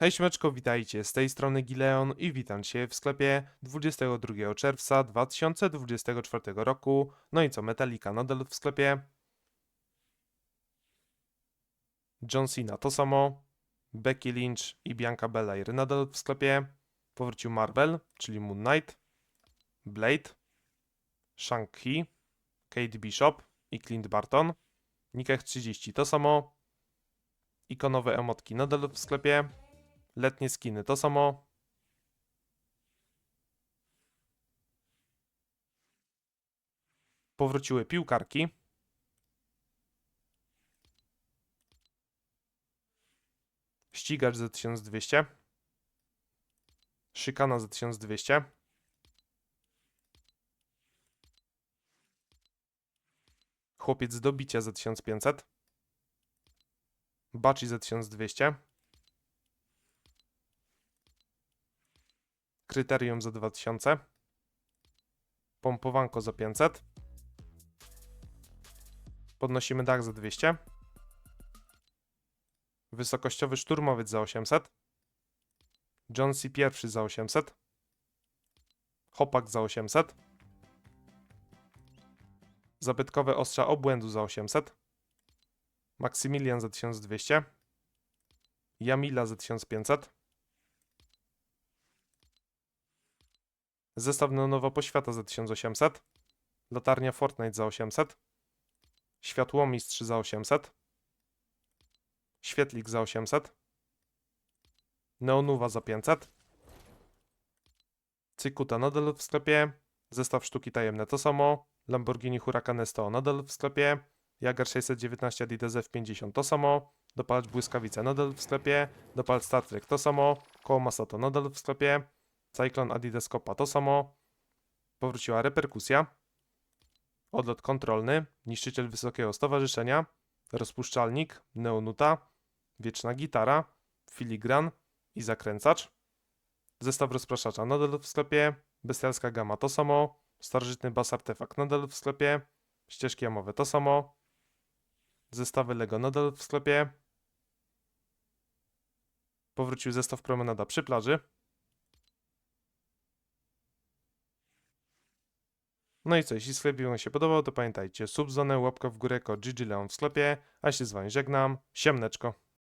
Hej śmeczko, witajcie, z tej strony Gileon i witam Cię w sklepie 22 czerwca 2024 roku. No i co, Metallica nadal w sklepie. John Cena to samo. Becky Lynch i Bianca Belair nadal w sklepie. Powrócił Marvel, czyli Moon Knight. Blade. Shang-Chi. Kate Bishop i Clint Barton. Nikech 30 to samo. Ikonowe emotki nadal w sklepie. Letnie skiny to samo. Powróciły piłkarki. Ścigacz za 1200. Szykana za 1200. Chłopiec do bicia za 1500. Baci za 1200. Kryterium za 2000. Pompowanko za 500. Podnosimy dach za 200. Wysokościowy szturmowiec za 800. John C. pierwszy za 800. Hopak za 800. Zabytkowe ostrza obłędu za 800. Maksymilian za 1200. Jamila za 1500. Zestaw neonowa poświata za 1800. Latarnia Fortnite za 800. Światłomistrz za 800. Świetlik za 800. Neonuwa za 500. Cykuta nadal w sklepie. Zestaw sztuki tajemne to samo. Lamborghini Huracan S100 nadal w sklepie. Jager 619 Adidas F50 to samo. Dopalacz błyskawice nadal w sklepie. Dopalacz Star Trek to samo. Koło Masato nadal w sklepie. Cyclone Adidas Copa to samo. Powróciła reperkusja. Odlot kontrolny. Niszczyciel wysokiego stowarzyszenia. Rozpuszczalnik. Neonuta. Wieczna gitara. Filigran i zakręcacz. Zestaw rozpraszacza nadal w sklepie. Bestialska gama to samo. Starożytny bas artefakt nadal w sklepie. Ścieżki jamowe to samo. Zestawy Lego nadal w sklepie. Powrócił zestaw promenada przy plaży. No i co, jeśli sklep Wam się podobał, to pamiętajcie, subzonę, łapka w górę, kod GG Leon w sklepie, a się z Wami żegnam, siemneczko.